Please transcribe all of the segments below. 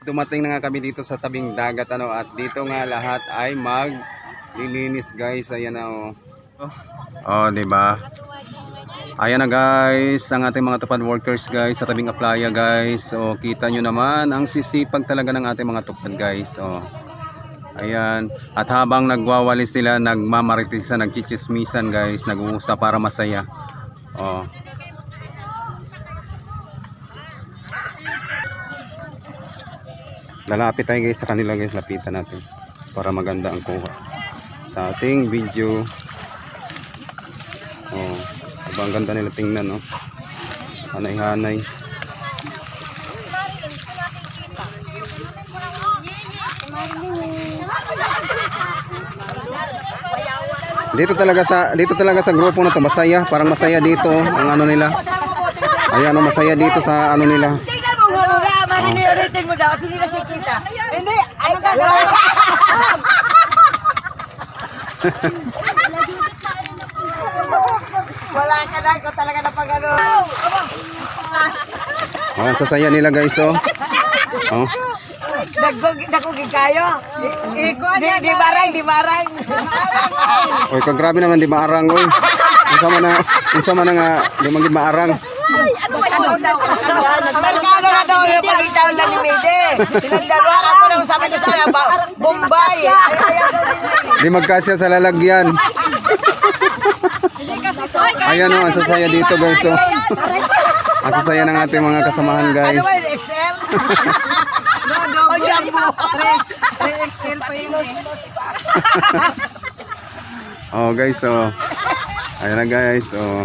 Dumating na nga kami dito sa tabing dagat ano at dito nga lahat ay mag lilinis guys. Ayan na oh. Oh, di ba? Ayan na guys, ang ating mga tupad workers guys sa tabing playa guys. So kita nyo naman ang sisipag talaga ng ating mga tupad guys. Oh. Ayan. At habang nagwawalis sila, nagmamaritisan, nagchichismisan guys, nag-uusap para masaya. Oh. Lalapit tayo guys sa kanila guys, lapitan natin para maganda ang kuha sa ating video. Oh, diba ang ganda nila tingnan no. Hanay-hanay. Dito talaga sa dito talaga sa grupo na to masaya, parang masaya dito ang ano nila. Ayan, oh, masaya dito sa ano nila. Mo muna, maniniritin mo daw, hindi nakikita. Hindi, ano gagawin? Wala ka na, ko talaga na pag ano. Oh, ang sasaya nila guys oh. Oh. Dagdag, dagugig kayo. Iko, di, di barang, di barang. Oy, kag grabe naman di maarang oy. Unsa man na, unsa man na nga di man gid maarang. Magkano na daw yung pagkitaw na limite? Silang dalawa, ako lang sabi ko sa ba, Bombay. Ay, ayaw daw nila. Di magkasya sa lalagyan. Ayan oh, ang sasaya dito guys oh. Ang sasaya ng ating mga kasamahan Ano guys. ba yun, Excel? Pag mo. 3XL pa yun eh. Oh guys oh. Ayan na guys oh.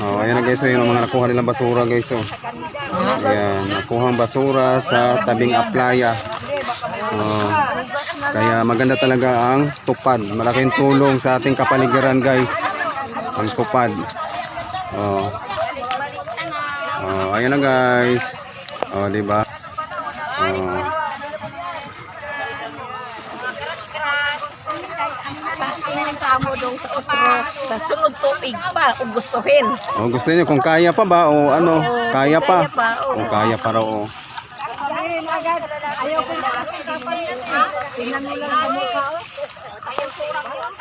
Oh, ayan na guys, oh, yun ang mga nakuha nilang basura guys oh. Ayan, nakuha ang basura sa tabing aplaya. Oh, kaya maganda talaga ang tupad. Malaking tulong sa ating kapaligiran guys. Ang tupad. Oh. Oh, ayan na guys. Oh, di ba? Oh. kami nagkamo dong sa utro. Sa sunod tuig pa, kung gustuhin. Oh, o, gusto niyo kung kaya pa ba o ano? kaya pa. kaya pa, oo. O, kaya pa raw. o. Sabihin agad, ayaw ko na kasi. Tingnan mo lang ang mukha. Ayun, kurang yung.